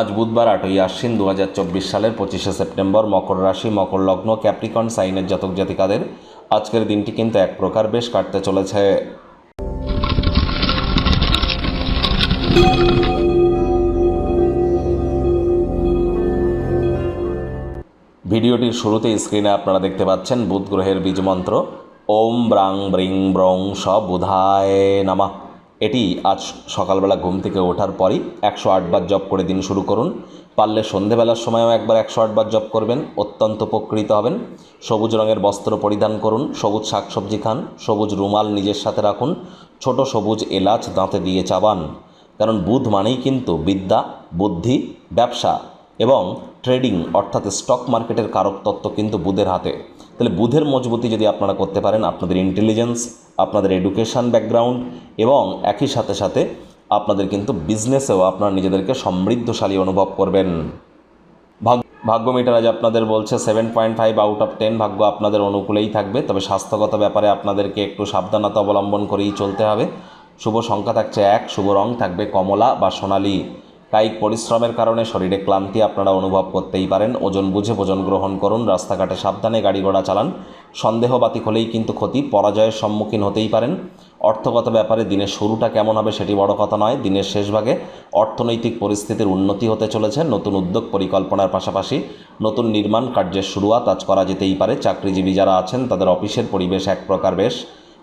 আজ বুধবার আটই আশ্বিন দু হাজার চব্বিশ সালের পঁচিশে সেপ্টেম্বর মকর রাশি, মকর লগ্ন, ক্যাপ্রিকন, সাইনের জাতক জাতিকাদের আজকের দিনটি কিন্তু এক প্রকার বেশ কাটতে চলেছে। ভিডিওটির শুরুতে স্ক্রিনে আপনারা দেখতে পাচ্ছেন বুধ গ্রহের বীজমন্ত্র ওম ব্রাং ব্রিং ব্রং স বুধায় নামা। এটি আজ সকালবেলা ঘুম থেকে ওঠার পরই একশো আটবার জপ করে দিন শুরু করুন। পারলে সন্ধেবেলার সময়ও একবার একশো আটবার জপ করবেন, অত্যন্ত উপকৃত হবেন। সবুজ রঙের বস্ত্র পরিধান করুন, সবুজ শাকসবজি খান, সবুজ রুমাল নিজের সাথে রাখুন, ছোট সবুজ এলাচ দাঁতে দিয়ে চাবান। কারণ বুধ মানেই কিন্তু বিদ্যা, বুদ্ধি, ব্যবসা এবং ট্রেডিং অর্থাৎ স্টক মার্কেটের কারক তত্ত্ব কিন্তু বুধের হাতে। তাহলে বুধের মজবুতি যদি আপনারা করতে পারেন, আপনাদের ইন্টেলিজেন্স আপনাদের এডুকেশন ব্যাকগ্রাউন্ড এবং একই সাথে সাথে আপনাদের কিন্তু বিজনেসেও আপনারা নিজেদেরকে সমৃদ্ধশালী অনুভব করবেন। ভাগ্য ভাগ্য মিটার আজ আপনাদের বলছে seven point five out of ten ভাগ্য আপনাদের অনুকূলেই থাকবে, তবে স্বাস্থ্যগত ব্যাপারে আপনাদেরকে একটু সাবধানতা অবলম্বন করেই চলতে হবে। শুভ সংখ্যা থাকছে এক, শুভ রং থাকবে কমলা বা সোনালি। কায়িক পরিশ্রমের কারণে শরীরে ক্লান্তি আপনারা অনুভব করতেই পারেন। ওজন বুঝে ভোজন গ্রহণ করুন, রাস্তাঘাটে সাবধানে গাড়ি ঘোড়া চালান। সন্দেহবাতিক হলেই কিন্তু ক্ষতি, পরাজয়ের সম্মুখীন হতেই পারেন। অর্থগত ব্যাপারে দিনের শুরুটা কেমন হবে সেটি বড় কথা নয়। দিনের শেষভাগে অর্থনৈতিক পরিস্থিতির উন্নতি হতে চলেছে, নতুন উদ্যোগ পরিকল্পনার পাশাপাশি নতুন নির্মাণ কার্যের শুরুয়াত আজ করা যেতেই পারে। চাকরিজীবী যারা আছেন, তাদের অফিসের পরিবেশ এক প্রকার বেশ।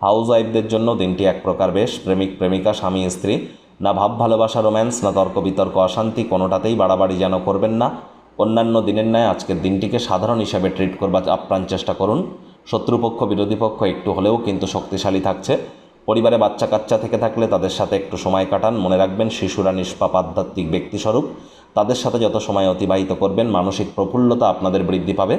হাউস ওয়াইফদের জন্য দিনটি এক প্রকার বেশ, প্রেমিক, প্রেমিকা, স্বামী, স্ত্রী। না ভাব, ভালোবাসা, রোম্যান্স, না তর্ক, বিতর্ক, অশান্তি, কোনোটাতেই বাড়াবাড়ি যেন করবেন না। অন্যান্য দিনের ন্যায় আজকের দিনটিকে সাধারণ হিসাবে ট্রিট করবার আপ্রাণ চেষ্টা করুন। শত্রুপক্ষ, বিরোধী পক্ষ একটু হলেও কিন্তু শক্তিশালী থাকছে। পরিবারে বাচ্চা কাচ্চা থেকে থাকলে তাদের সাথে একটু সময় কাটান। মনে রাখবেন, শিশুরা নিষ্পাপ, আধ্যাত্মিক ব্যক্তিস্বরূপ। তাদের সাথে যত সময় অতিবাহিত করবেন, মানসিক প্রফুল্লতা আপনাদের বৃদ্ধি পাবে।